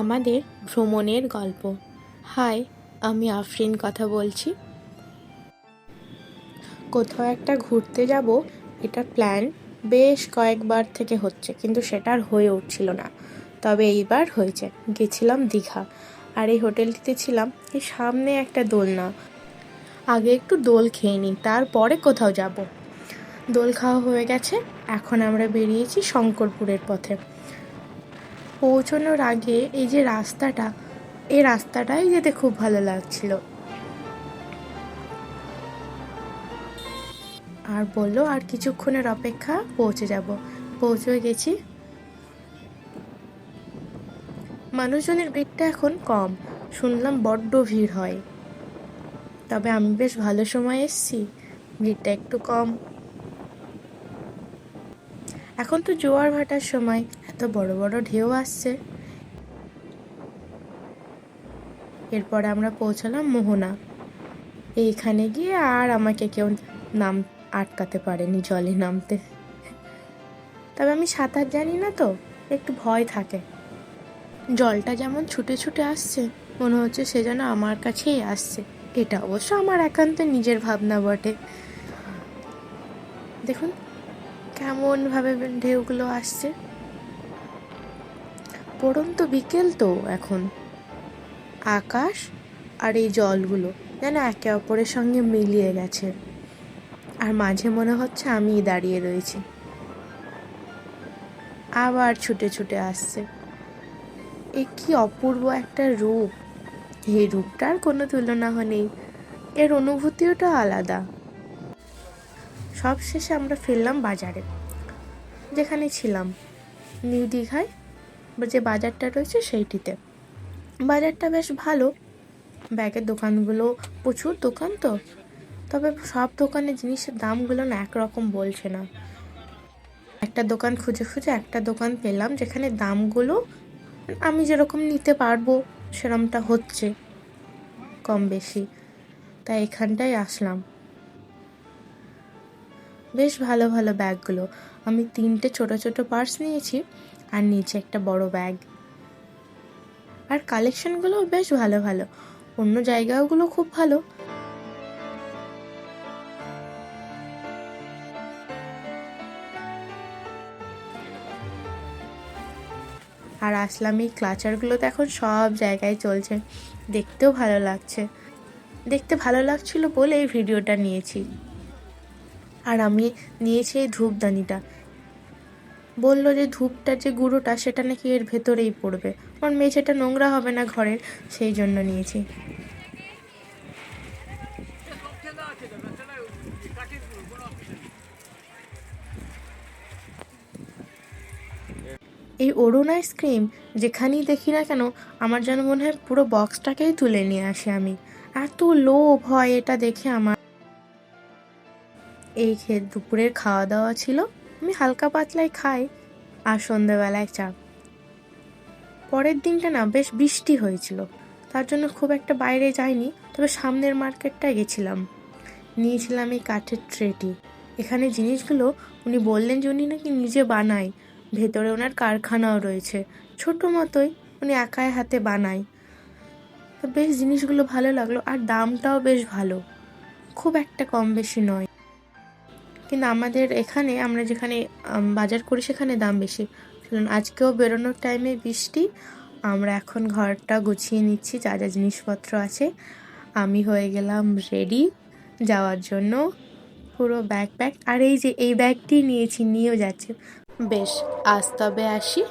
আমাদের ভ্রমণের গল্প। হাই, আমি আফরিন কথা বলছি। কোথাও একটা ঘুরতে যাব, এটা প্ল্যান বেশ কয়েকবার থেকে হচ্ছে, কিন্তু সেটা আর হয়ে উঠছিল না। তবে এইবার হয়েছে, গেছিলাম দীঘা। আর এই হোটেলটিতে ছিলাম, এই সামনে একটা দোলনা। আগে একটু দোল খেয়ে নিই, তারপরে কোথাও যাব। দোল খাওয়া হয়ে গেছে, এখন আমরা বেরিয়েছি শঙ্করপুরের পথে। পৌঁছানোর আগে এই যে রাস্তাটা, এই রাস্তাটাই যেতে খুব ভালো লাগছিল। আর বলল, আর কিছুক্ষণের অপেক্ষা, পৌঁছে যাব। পৌঁছে গেছি। মানুষজনের ভিড়টা এখন কম। শুনলাম বড্ড ভিড় হয়। তবে আমি বেশ ভালো সময় এসেছি। ভিড়টা একটু কম। এখন তো জোয়ার ভাটার সময়। এত বড় বড় ঢেউ আসছে। এরপরে আমরা পৌঁছালাম মোহনা। এইখানে গিয়ে আর আমাকে কেউ নাম আটকাতে পারেনি জলে নামতে। তবে আমি সাঁতার জানি না তো, একটু ভয় থাকে। জলটা যেমন ছুটে ছুটে আসছে, মনে হচ্ছে সে যেন আমার কাছেই আসছে। এটা অবশ্য আমার একান্ত নিজের ভাবনা বটে। দেখুন, কেমনভাবে ঢেউগুলো আসছে। পড়ন্ত বিকেল তো এখন। আকাশ আর এই জলগুলো যেন একে অপরের সঙ্গে মিলিয়ে গেছে। আর মাঝে মনে হচ্ছে আমিই দাঁড়িয়ে রয়েছি। আবার ছুটে ছুটে আসছে। এ কি অপূর্ব একটা রূপ। এই রূপটার কোনো তুলনা নেই এর অনুভূতিওটা আলাদা। সবশেষে আমরা ফিরলাম বাজারে, যেখানে ছিলাম। নিউ দীঘায় যে বাজারটা রয়েছে সেইটিতে। বাজারটা বেশ ভালো। ব্যাগের দোকানগুলো প্রচুর দোকান তো। তবে সব দোকানে জিনিসের দামগুলো না একরকম বলছে না। একটা দোকান খুঁজে খুঁজে একটা দোকান পেলাম যেখানে দামগুলো আমি যেরকম নিতে পারব সেরমটা হচ্ছে কম বেশি। তাই এখানটায় আসলাম। বেশ ভালো ভালো ব্যাগগুলো। আমি তিনটে ছোট ছোট পার্স নিয়েছি। আর নিচে একটা বড় ব্যাগ আর কালেকশনগুলো বেশ ভালো ভালো। অন্য জায়গাগুলো খুব ভালো। আর আসলাম এই ক্লাচারগুলো তো এখন সব জায়গায় চলছে। দেখতেও ভালো লাগছে। দেখতে ভালো লাগছিল বলে এই ভিডিওটা নিয়েছি। আর আমি নিয়েছি এই ধূপদানিটা। বলল যে ধূপটার যে গুঁড়োটা, সেটা নাকি এর ভেতরেই পড়বে। আমার মেঝেটা নোংরা হবে না ঘরের, সেই জন্য নিয়েছি। এই অরুণ আইসক্রিম যেখানেই দেখি না কেন, আমার যেন মনে হয় পুরো বক্সটাকেই তুলে নিয়ে আসি আমি। এত লোভ হয় এটা দেখে আমার। এই খেয়ে দুপুরের খাওয়া দাওয়া ছিল। আমি হালকা পাতলাই খাই আর সন্ধেবেলায় চা। পরের দিনটা না বেশ বৃষ্টি হয়েছিল। তার জন্য খুব একটা বাইরে যাইনি, তবে সামনের মার্কেটটায় গেছিলাম। নিয়েছিলাম এই কাঠের ট্রেটি। এখানে জিনিসগুলো উনি বললেন যে উনি নাকি নিজে বানায়। ভেতরে ওনার কারখানাও রয়েছে। ছোট মতোই উনি একাই হাতে বানায়। তো বেশ জিনিসগুলো ভালো লাগল আর দামটাও বেশ ভালো। খুব একটা কম বেশি নয়। কিন্তু আমাদের এখানে আমরা যেখানে বাজার করি সেখানে দাম বেশি। চলুন আজকেও বেরোনোর টাইমে বৃষ্টি, আমরা এখন ঘরটা গুছিয়ে নিচ্ছি, যা যা জিনিসপত্র আছে। আমি হয়ে গেলাম রেডি যাওয়ার জন্য পুরো ব্যাগ প্যাক আর এই যে, এই ব্যাগটি নিয়েছি, নিয়েও যাচ্ছে। বেশ, আজ তবে আসি।